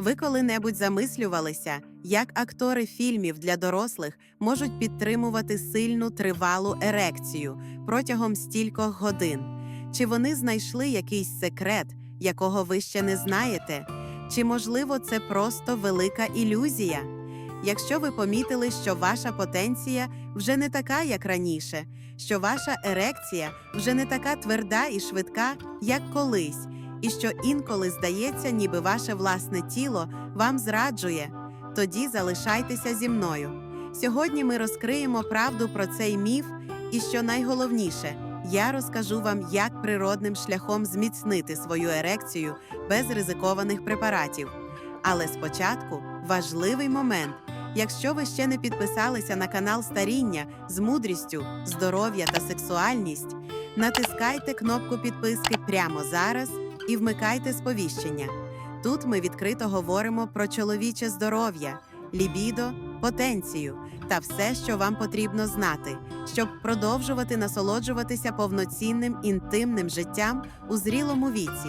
Ви коли-небудь замислювалися, як актори фільмів для дорослих можуть підтримувати сильну тривалу ерекцію протягом стількох годин? Чи вони знайшли якийсь секрет, якого ви ще не знаєте? Чи можливо це просто велика ілюзія? Якщо ви помітили, що ваша потенція вже не така, як раніше, що ваша ерекція вже не така тверда і швидка, як колись, і що інколи здається, ніби ваше власне тіло вам зраджує, тоді залишайтеся зі мною. Сьогодні ми розкриємо правду про цей міф, і що найголовніше, я розкажу вам, як природним шляхом зміцнити свою ерекцію без ризикованих препаратів. Але спочатку важливий момент. Якщо ви ще не підписалися на канал Старіння з мудрістю, здоров'я та сексуальність, натискайте кнопку підписки прямо зараз і вмикайте сповіщення. Тут ми відкрито говоримо про чоловіче здоров'я, лібідо, потенцію та все, що вам потрібно знати, щоб продовжувати насолоджуватися повноцінним інтимним життям у зрілому віці.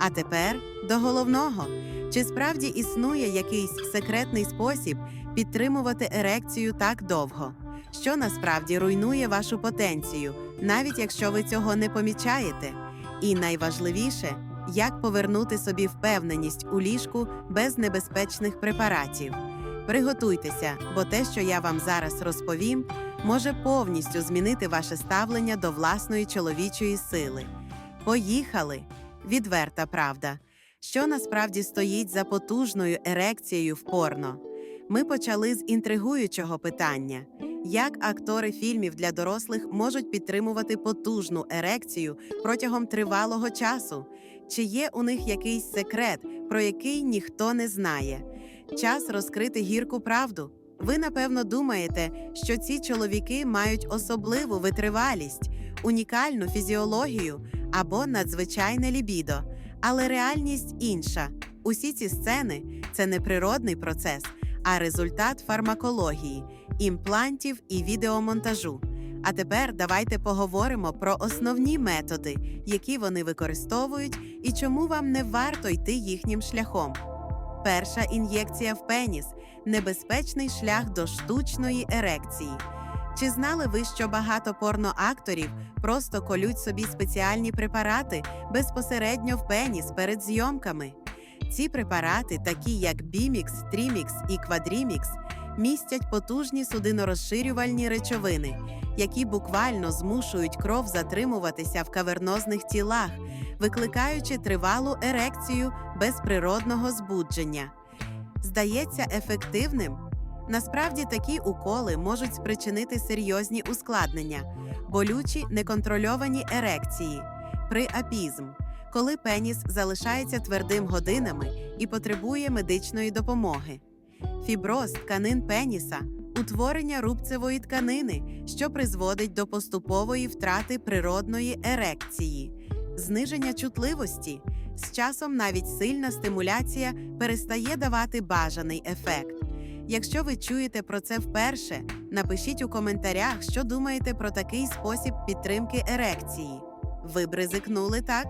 А тепер до головного: чи справді існує якийсь секретний спосіб підтримувати ерекцію так довго, що насправді руйнує вашу потенцію, навіть якщо ви цього не помічаєте? І найважливіше, як повернути собі впевненість у ліжку без небезпечних препаратів. Приготуйтеся, бо те, що я вам зараз розповім, може повністю змінити ваше ставлення до власної чоловічої сили. Поїхали! Відверта правда. Що насправді стоїть за потужною ерекцією в порно? Ми почали з інтригуючого питання: як актори фільмів для дорослих можуть підтримувати потужну ерекцію протягом тривалого часу? Чи є у них якийсь секрет, про який ніхто не знає? Час розкрити гірку правду. Ви напевно думаєте, що ці чоловіки мають особливу витривалість, унікальну фізіологію або надзвичайне лібідо. Але реальність інша. Усі ці сцени це не природний процес, а результат фармакології, імплантів і відеомонтажу. А тепер давайте поговоримо про основні методи, які вони використовують, і чому вам не варто йти їхнім шляхом. Перша ін'єкція в пеніс небезпечний шлях до штучної ерекції. Чи знали ви, що багато порноакторів просто колють собі спеціальні препарати безпосередньо в пеніс перед зйомками? Ці препарати, такі як Бімікс, Трімікс і Квадрімікс, містять потужні судинорозширювальні речовини, які буквально змушують кров затримуватися в кавернозних тілах, викликаючи тривалу ерекцію без природного збудження. Здається ефективним? Насправді такі уколи можуть спричинити серйозні ускладнення, болючі неконтрольовані ерекції, приапізм, коли пеніс залишається твердим годинами і потребує медичної допомоги, фіброз тканин пеніса, утворення рубцевої тканини, що призводить до поступової втрати природної ерекції, зниження чутливості. З часом навіть сильна стимуляція перестає давати бажаний ефект. Якщо ви чуєте про це вперше, напишіть у коментарях, що думаєте про такий спосіб підтримки ерекції. Ви б ризикнули так?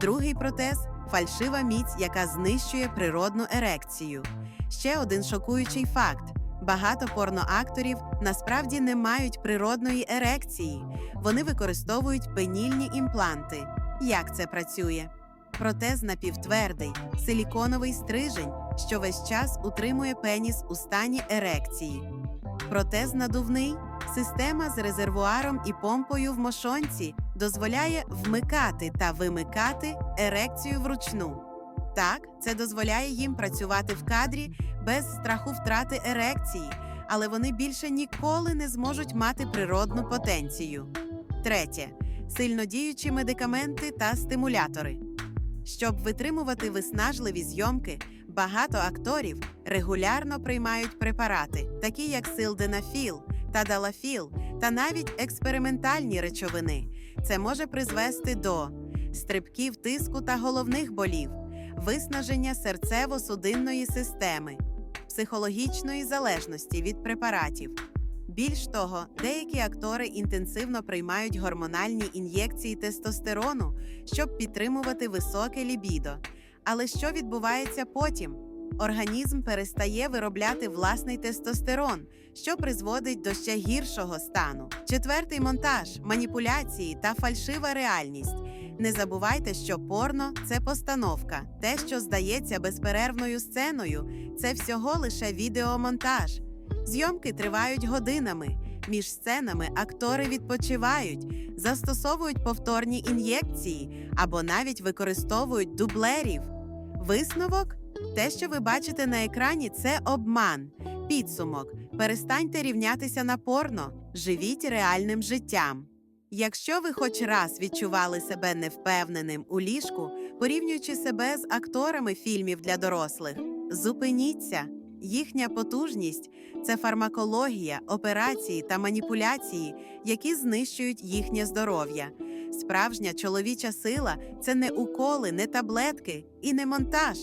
Другий протез фальшива міць, яка знищує природну ерекцію. Ще один шокуючий факт: багато порноакторів насправді не мають природної ерекції. Вони використовують пенільні імпланти. Як це працює? Протез напівтвердий, силіконовий стрижень, що весь час утримує пеніс у стані ерекції. Протез надувний система з резервуаром і помпою в мошонці дозволяє вмикати та вимикати ерекцію вручну. Так, це дозволяє їм працювати в кадрі без страху втрати ерекції, але вони більше ніколи не зможуть мати природну потенцію. Третє сильнодіючі медикаменти та стимулятори. Щоб витримувати виснажливі зйомки, багато акторів регулярно приймають препарати, такі як силденафіл та далафіл, та навіть експериментальні речовини. Це може призвести до стрибків тиску та головних болів, виснаження серцево-судинної системи, психологічної залежності від препаратів. Більш того, деякі актори інтенсивно приймають гормональні ін'єкції тестостерону, щоб підтримувати високе лібідо. Але що відбувається потім? організм перестає виробляти власний тестостерон, що призводить до ще гіршого стану. Четвертий монтаж маніпуляції та фальшива реальність. Не забувайте, що порно це постановка. Те, що здається безперервною сценою, це всього лише відеомонтаж. Зйомки тривають годинами. Між сценами актори відпочивають, застосовують повторні ін'єкції або навіть використовують дублерів. Висновок те, що ви бачите на екрані, це обман. Підсумок перестаньте рівнятися на порно, живіть реальним життям. Якщо ви хоч раз відчували себе невпевненим у ліжку, порівнюючи себе з акторами фільмів для дорослих, зупиніться. Їхня потужність це фармакологія, операції та маніпуляції, які знищують їхнє здоров'я. Справжня чоловіча сила це не уколи, не таблетки і не монтаж.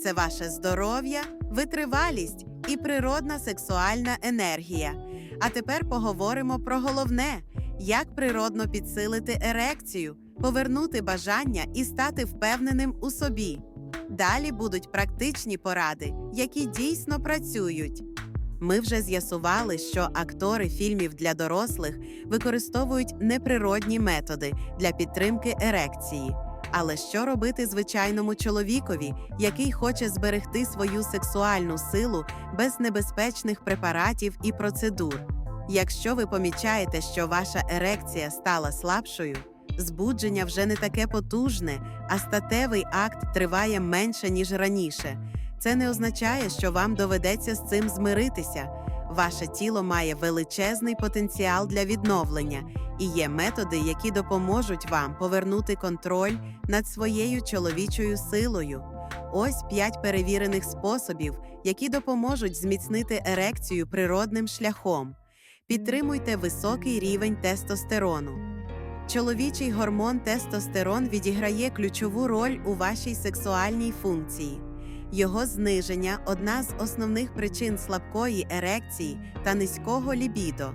Це ваше здоров'я, витривалість і природна сексуальна енергія. А тепер поговоримо про головне: як природно підсилити ерекцію, повернути бажання і стати впевненим у собі. Далі будуть практичні поради, які дійсно працюють. Ми вже з'ясували, що актори фільмів для дорослих використовують неприродні методи для підтримки ерекції. Але що робити звичайному чоловікові, який хоче зберегти свою сексуальну силу без небезпечних препаратів і процедур? Якщо ви помічаєте, що ваша ерекція стала слабшою, збудження вже не таке потужне, а статевий акт триває менше ніж раніше. Це не означає, що вам доведеться з цим змиритися. Ваше тіло має величезний потенціал для відновлення, і є методи, які допоможуть вам повернути контроль над своєю чоловічою силою. Ось п'ять перевірених способів, які допоможуть зміцнити ерекцію природним шляхом. Підтримуйте високий рівень тестостерону. Чоловічий гормон тестостерон відіграє ключову роль у вашій сексуальній функції. Його зниження одна з основних причин слабкої ерекції та низького лібідо.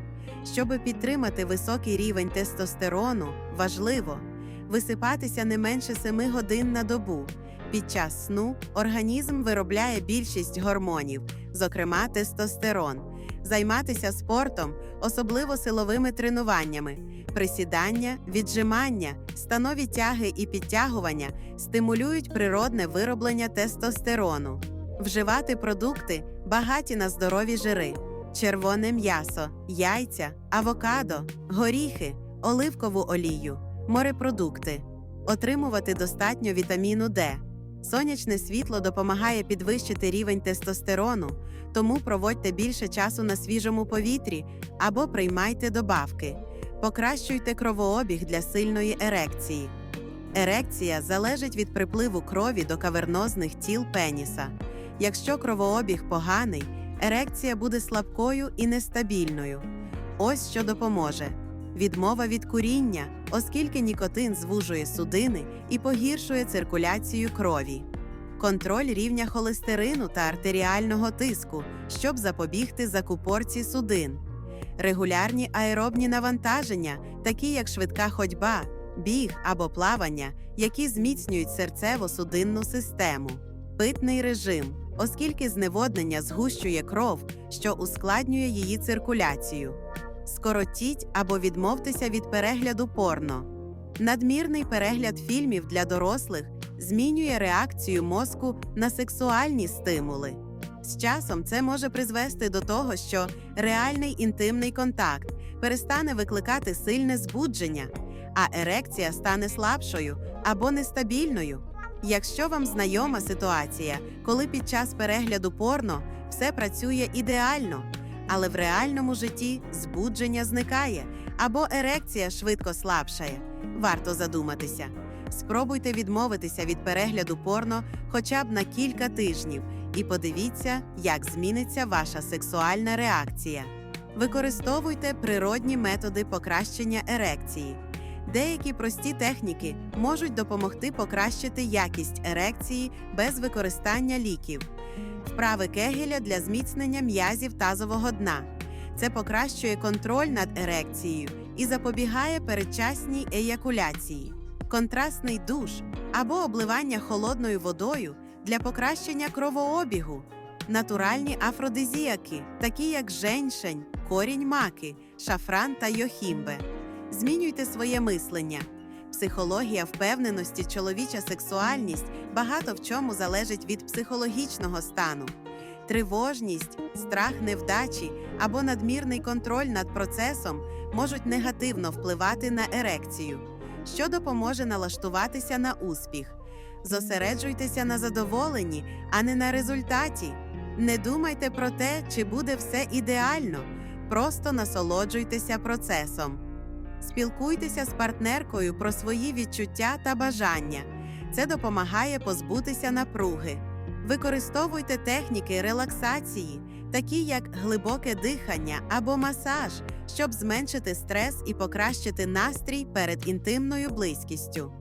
Щоб підтримати високий рівень тестостерону, важливо висипатися не менше 7 годин на добу. Під час сну організм виробляє більшість гормонів, зокрема тестостерон, займатися спортом, особливо силовими тренуваннями, присідання, віджимання, станові тяги і підтягування стимулюють природне вироблення тестостерону, вживати продукти, багаті на здорові жири, червоне м'ясо, яйця, авокадо, горіхи, оливкову олію, морепродукти, отримувати достатньо вітаміну Д. Сонячне світло допомагає підвищити рівень тестостерону, тому проводьте більше часу на свіжому повітрі або приймайте добавки. Покращуйте кровообіг для сильної ерекції. Ерекція залежить від припливу крові до кавернозних тіл пеніса. Якщо кровообіг поганий, ерекція буде слабкою і нестабільною. Ось що допоможе: відмова від куріння, оскільки нікотин звужує судини і погіршує циркуляцію крові, контроль рівня холестерину та артеріального тиску, щоб запобігти закупорці судин, регулярні аеробні навантаження, такі як швидка ходьба, біг або плавання, які зміцнюють серцево-судинну систему, питний режим, оскільки зневоднення згущує кров, що ускладнює її циркуляцію. Скоротіть або відмовтеся від перегляду порно. Надмірний перегляд фільмів для дорослих змінює реакцію мозку на сексуальні стимули. З часом це може призвести до того, що реальний інтимний контакт перестане викликати сильне збудження, а ерекція стане слабшою або нестабільною. Якщо вам знайома ситуація, коли під час перегляду порно все працює ідеально, але в реальному житті збудження зникає або ерекція швидко слабшає, варто задуматися. Спробуйте відмовитися від перегляду порно хоча б на кілька тижнів і подивіться, як зміниться ваша сексуальна реакція. Використовуйте природні методи покращення ерекції. Деякі прості техніки можуть допомогти покращити якість ерекції без використання ліків. Вправи кегеля для зміцнення м'язів тазового дна. Це покращує контроль над ерекцією і запобігає передчасній еякуляції. Контрастний душ або обливання холодною водою для покращення кровообігу, натуральні афродизіаки, такі як женьшень, корінь маки, шафран та йохімбе. Змінюйте своє мислення. Психологія впевненості, чоловіча сексуальність багато в чому залежить від психологічного стану. Тривожність, страх невдачі або надмірний контроль над процесом можуть негативно впливати на ерекцію, що допоможе налаштуватися на успіх. Зосереджуйтеся на задоволенні, а не на результаті. Не думайте про те, чи буде все ідеально, просто насолоджуйтеся процесом. Спілкуйтеся з партнеркою про свої відчуття та бажання. Це допомагає позбутися напруги. Використовуйте техніки релаксації, такі як глибоке дихання або масаж, щоб зменшити стрес і покращити настрій перед інтимною близькістю.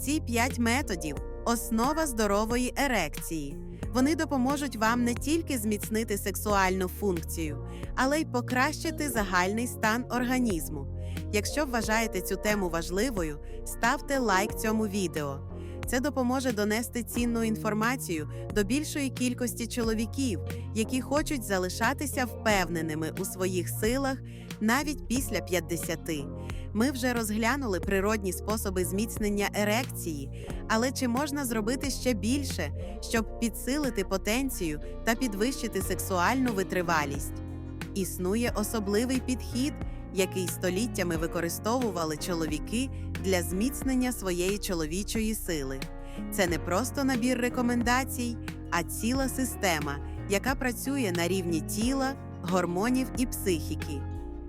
Ці п'ять методів основа здорової ерекції. Вони допоможуть вам не тільки зміцнити сексуальну функцію, але й покращити загальний стан організму. Якщо вважаєте цю тему важливою, ставте лайк цьому відео. Це допоможе донести цінну інформацію до більшої кількості чоловіків, які хочуть залишатися впевненими у своїх силах навіть після 50. Ми вже розглянули природні способи зміцнення ерекції, але чи можна зробити ще більше, щоб підсилити потенцію та підвищити сексуальну витривалість? Існує особливий підхід, який століттями використовували чоловіки для зміцнення своєї чоловічої сили. Це не просто набір рекомендацій, а ціла система, яка працює на рівні тіла, гормонів і психіки.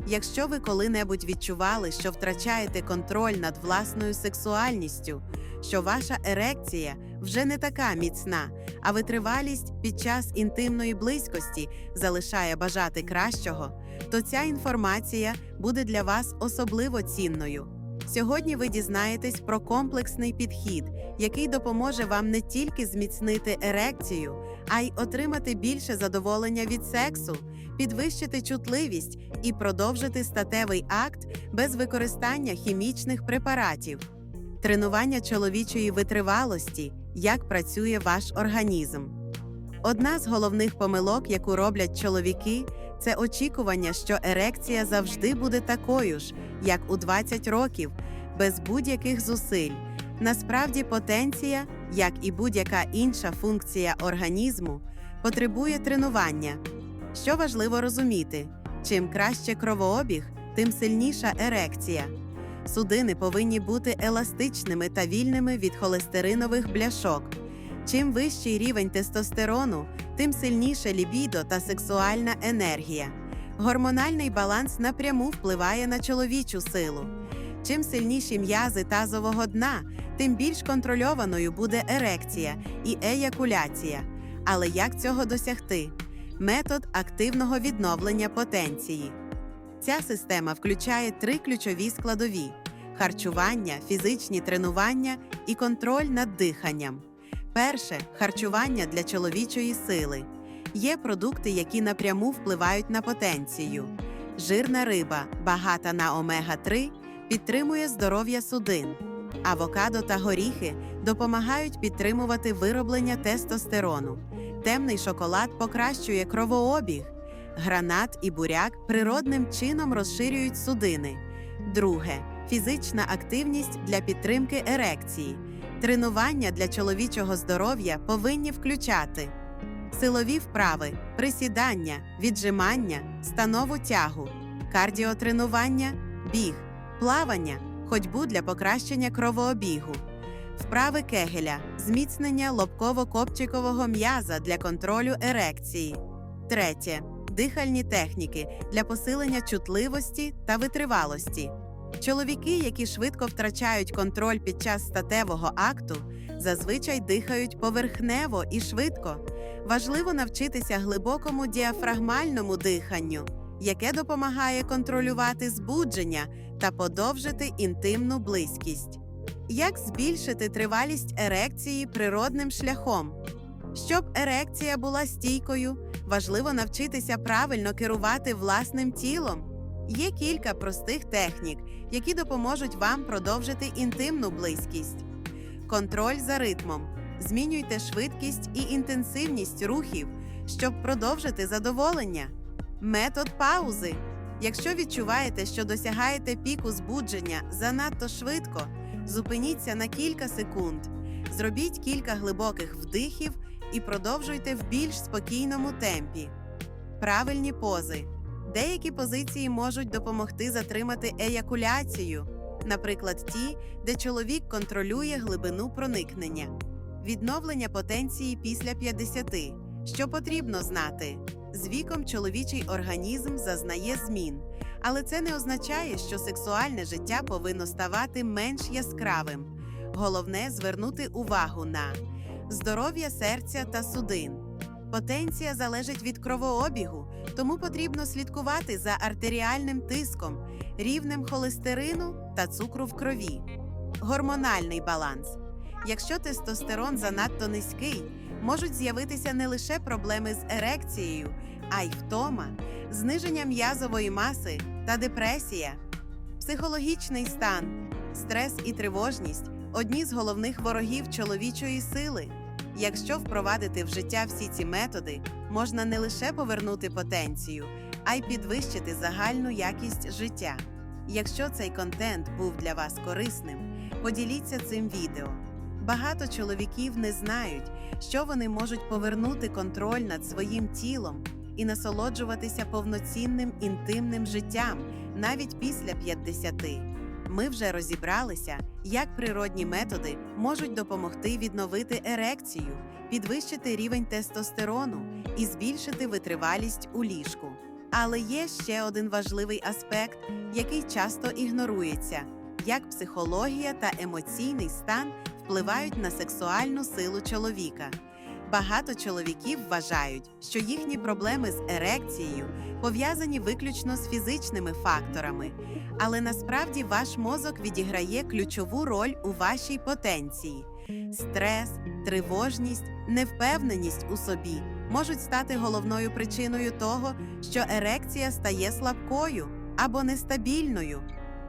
Якщо ви коли-небудь відчували, що втрачаєте контроль над власною сексуальністю, що ваша ерекція вже не така міцна, а витривалість під час інтимної близькості залишає бажати кращого, то ця інформація буде для вас особливо цінною. Сьогодні ви дізнаєтесь про комплексний підхід, який допоможе вам не тільки зміцнити ерекцію, а й отримати більше задоволення від сексу, підвищити чутливість і продовжити статевий акт без використання хімічних препаратів. Тренування чоловічої витривалості як працює ваш організм. Одна з головних помилок, яку роблять чоловіки, це очікування, що ерекція завжди буде такою ж, як у 20 років, без будь-яких зусиль. Насправді, потенція, як і будь-яка інша функція організму, потребує тренування. Що важливо розуміти, чим краще кровообіг, тим сильніша ерекція. Судини повинні бути еластичними та вільними від холестеринових бляшок. Чим вищий рівень тестостерону, тим сильніше лібідо та сексуальна енергія. Гормональний баланс напряму впливає на чоловічу силу. Чим сильніші м'язи тазового дна, тим більш контрольованою буде ерекція і еякуляція. Але як цього досягти? Метод активного відновлення потенції. Ця система включає три ключові складові: харчування, фізичні тренування і контроль над диханням. Перше харчування для чоловічої сили. Є продукти, які напряму впливають на потенцію. Жирна риба, багата на омега-3, підтримує здоров'я судин. Авокадо та горіхи допомагають підтримувати вироблення тестостерону. Темний шоколад покращує кровообіг. Гранат і буряк природним чином розширюють судини. Друге фізична активність для підтримки ерекції. Тренування для чоловічого здоров'я повинні включати силові вправи, присідання, віджимання, станову тягу, кардіотренування, біг, плавання, ходьбу для покращення кровообігу, вправи кегеля, зміцнення лобково-копчикового м'яза для контролю ерекції. Третє дихальні техніки для посилення чутливості та витривалості. Чоловіки, які швидко втрачають контроль під час статевого акту, зазвичай дихають поверхнево і швидко. Важливо навчитися глибокому діафрагмальному диханню, яке допомагає контролювати збудження та подовжити інтимну близькість. Як збільшити тривалість ерекції природним шляхом? Щоб ерекція була стійкою, важливо навчитися правильно керувати власним тілом. Є кілька простих технік, які допоможуть вам продовжити інтимну близькість. Контроль за ритмом. Змінюйте швидкість і інтенсивність рухів, щоб продовжити задоволення. Метод паузи. Якщо відчуваєте, що досягаєте піку збудження занадто швидко, зупиніться на кілька секунд, зробіть кілька глибоких вдихів і продовжуйте в більш спокійному темпі. Правильні пози. Деякі позиції можуть допомогти затримати еякуляцію, наприклад, ті, де чоловік контролює глибину проникнення. Відновлення потенції після 50. Що потрібно знати? З віком чоловічий організм зазнає змін, але це не означає, що сексуальне життя повинно ставати менш яскравим. Головне звернути увагу на здоров'я серця та судин. Потенція залежить від кровообігу, тому потрібно слідкувати за артеріальним тиском, рівнем холестерину та цукру в крові. Гормональний баланс. Якщо тестостерон занадто низький, можуть з'явитися не лише проблеми з ерекцією, а й втома, зниження м'язової маси та депресія. Психологічний стан, стрес і тривожність одні з головних ворогів чоловічої сили. Якщо впровадити в життя всі ці методи, можна не лише повернути потенцію, а й підвищити загальну якість життя. Якщо цей контент був для вас корисним, поділіться цим відео. Багато чоловіків не знають, що вони можуть повернути контроль над своїм тілом і насолоджуватися повноцінним інтимним життям навіть після 50. Ми вже розібралися, як природні методи можуть допомогти відновити ерекцію, підвищити рівень тестостерону і збільшити витривалість у ліжку. Але є ще один важливий аспект, який часто ігнорується: як психологія та емоційний стан впливають на сексуальну силу чоловіка. Багато чоловіків вважають, що їхні проблеми з ерекцією пов'язані виключно з фізичними факторами, але насправді ваш мозок відіграє ключову роль у вашій потенції. Стрес, тривожність, невпевненість у собі можуть стати головною причиною того, що ерекція стає слабкою або нестабільною.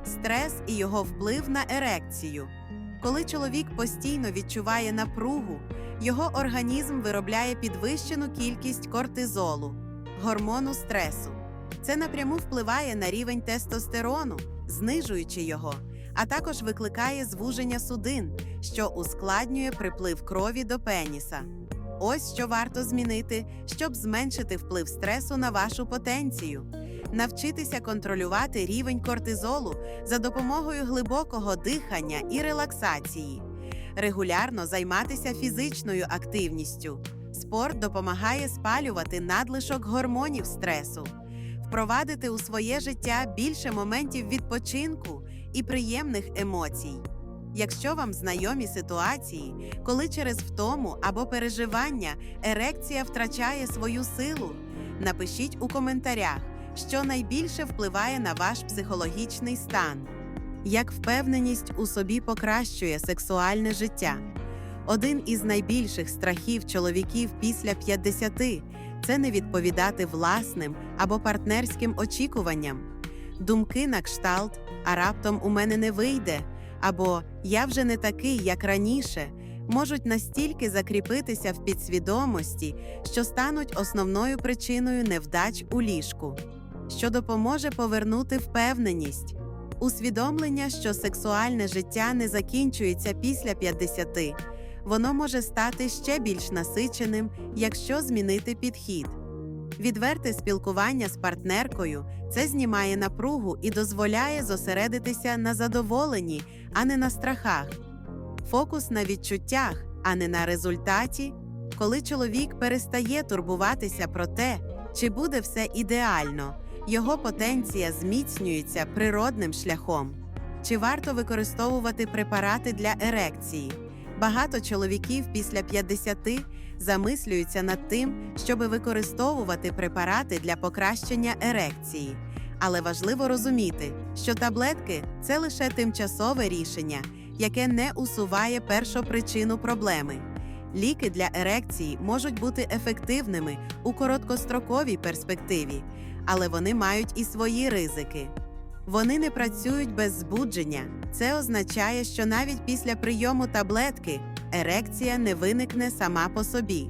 Стрес і його вплив на ерекцію. Коли чоловік постійно відчуває напругу, його організм виробляє підвищену кількість кортизолу, гормону стресу. Це напряму впливає на рівень тестостерону, знижуючи його, а також викликає звуження судин, що ускладнює приплив крові до пеніса. Ось що варто змінити, щоб зменшити вплив стресу на вашу потенцію. Навчитися контролювати рівень кортизолу за допомогою глибокого дихання і релаксації, регулярно займатися фізичною активністю. Спорт допомагає спалювати надлишок гормонів стресу, впровадити у своє життя більше моментів відпочинку і приємних емоцій. Якщо вам знайомі ситуації, коли через втому або переживання ерекція втрачає свою силу, напишіть у коментарях, що найбільше впливає на ваш психологічний стан, як впевненість у собі покращує сексуальне життя. Один із найбільших страхів чоловіків після 50 – це не відповідати власним або партнерським очікуванням. Думки на кшталт, а раптом у мене не вийде, або я вже не такий, як раніше, можуть настільки закріпитися в підсвідомості, що стануть основною причиною невдач у ліжку, що допоможе повернути впевненість, усвідомлення, що сексуальне життя не закінчується після 50, воно може стати ще більш насиченим, якщо змінити підхід. Відверте спілкування з партнеркою це знімає напругу і дозволяє зосередитися на задоволенні, а не на страхах. Фокус на відчуттях, а не на результаті. Коли чоловік перестає турбуватися про те, чи буде все ідеально, його потенція зміцнюється природним шляхом. Чи варто використовувати препарати для ерекції? Багато чоловіків після 50 замислюються над тим, щоби використовувати препарати для покращення ерекції. Але важливо розуміти, що таблетки це лише тимчасове рішення, яке не усуває першопричину проблеми. Ліки для ерекції можуть бути ефективними у короткостроковій перспективі, але вони мають і свої ризики. Вони не працюють без збудження. Це означає, що навіть після прийому таблетки ерекція не виникне сама по собі.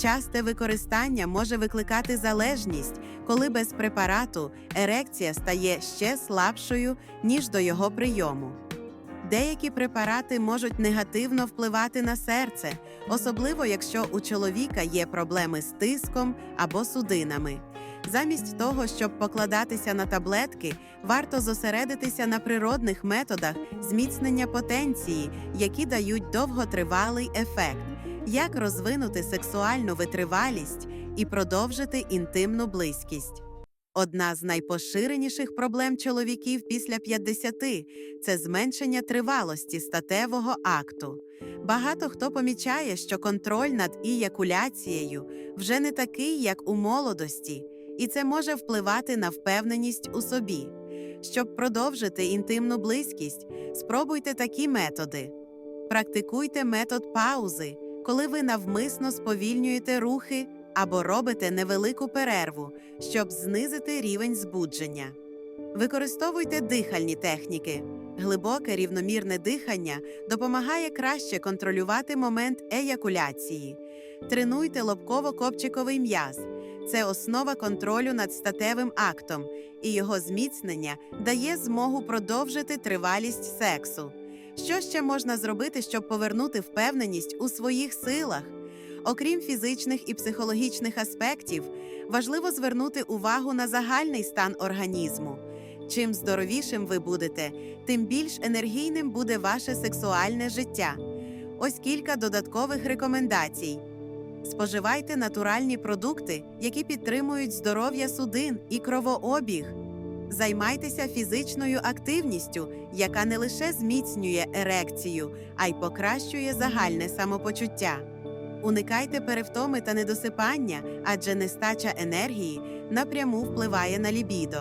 Часте використання може викликати залежність, коли без препарату ерекція стає ще слабшою, ніж до його прийому. Деякі препарати можуть негативно впливати на серце, особливо якщо у чоловіка є проблеми з тиском або судинами. Замість того, щоб покладатися на таблетки, варто зосередитися на природних методах зміцнення потенції, які дають довготривалий ефект, як розвинути сексуальну витривалість і продовжити інтимну близькість. Одна з найпоширеніших проблем чоловіків після 50 – це зменшення тривалості статевого акту. Багато хто помічає, що контроль над іякуляцією вже не такий, як у молодості, і це може впливати на впевненість у собі. Щоб продовжити інтимну близькість, спробуйте такі методи. Практикуйте метод паузи, коли ви навмисно сповільнюєте рухи або робите невелику перерву, щоб знизити рівень збудження. Використовуйте дихальні техніки. Глибоке рівномірне дихання допомагає краще контролювати момент еякуляції. Тренуйте лобково-копчиковий м'яз. Це основа контролю над статевим актом, і його зміцнення дає змогу продовжити тривалість сексу. Що ще можна зробити, щоб повернути впевненість у своїх силах? Окрім фізичних і психологічних аспектів, важливо звернути увагу на загальний стан організму. Чим здоровішим ви будете, тим більш енергійним буде ваше сексуальне життя. Ось кілька додаткових рекомендацій. Споживайте натуральні продукти, які підтримують здоров'я судин і кровообіг. Займайтеся фізичною активністю, яка не лише зміцнює ерекцію, а й покращує загальне самопочуття. Уникайте перевтоми та недосипання, адже нестача енергії напряму впливає на лібідо.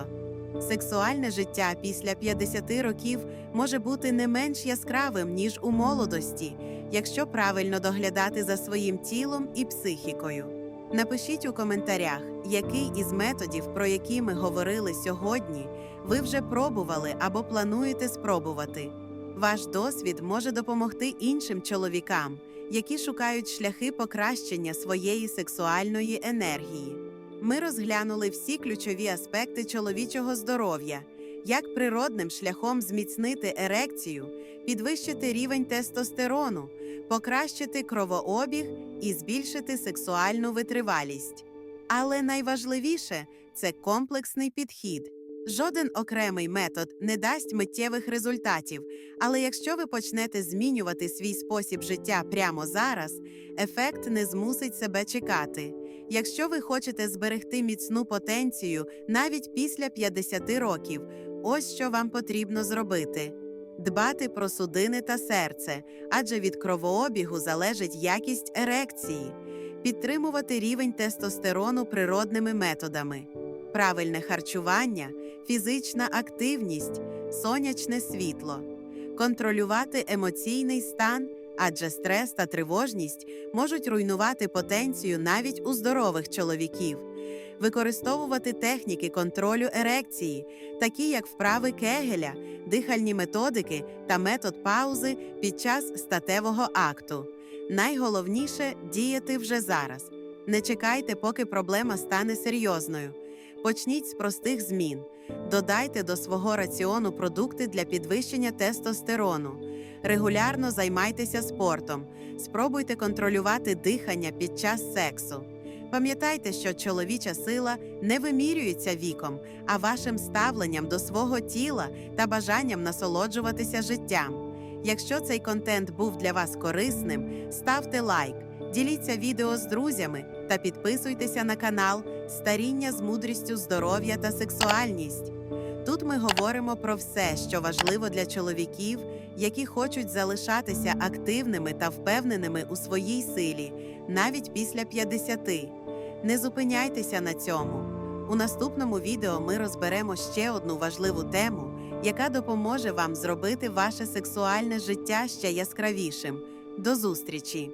Сексуальне життя після 50 років може бути не менш яскравим, ніж у молодості, якщо правильно доглядати за своїм тілом і психікою. Напишіть у коментарях, який із методів, про які ми говорили сьогодні, ви вже пробували або плануєте спробувати. Ваш досвід може допомогти іншим чоловікам, які шукають шляхи покращення своєї сексуальної енергії. Ми розглянули всі ключові аспекти чоловічого здоров'я, як природним шляхом зміцнити ерекцію, підвищити рівень тестостерону, покращити кровообіг і збільшити сексуальну витривалість. Але найважливіше це комплексний підхід. Жоден окремий метод не дасть миттєвих результатів, але якщо ви почнете змінювати свій спосіб життя прямо зараз, ефект не змусить себе чекати. Якщо ви хочете зберегти міцну потенцію навіть після 50 років, ось що вам потрібно зробити: дбати про судини та серце, адже від кровообігу залежить якість ерекції, підтримувати рівень тестостерону природними методами, правильне харчування, фізична активність, сонячне світло, контролювати емоційний стан. Адже стрес та тривожність можуть руйнувати потенцію навіть у здорових чоловіків, використовувати техніки контролю ерекції, такі як вправи кегеля, дихальні методики та метод паузи під час статевого акту. Найголовніше діяти вже зараз. Не чекайте, поки проблема стане серйозною. Почніть з простих змін. Додайте до свого раціону продукти для підвищення тестостерону. Регулярно займайтеся спортом, спробуйте контролювати дихання під час сексу. Пам'ятайте, що чоловіча сила не вимірюється віком, а вашим ставленням до свого тіла та бажанням насолоджуватися життям. Якщо цей контент був для вас корисним, ставте лайк, діліться відео з друзями та підписуйтеся на канал Старіння з мудрістю здоров'я та сексуальність. Тут ми говоримо про все, що важливо для чоловіків, які хочуть залишатися активними та впевненими у своїй силі, навіть після 50. Не зупиняйтеся на цьому. У наступному відео ми розберемо ще одну важливу тему, яка допоможе вам зробити ваше сексуальне життя ще яскравішим. До зустрічі!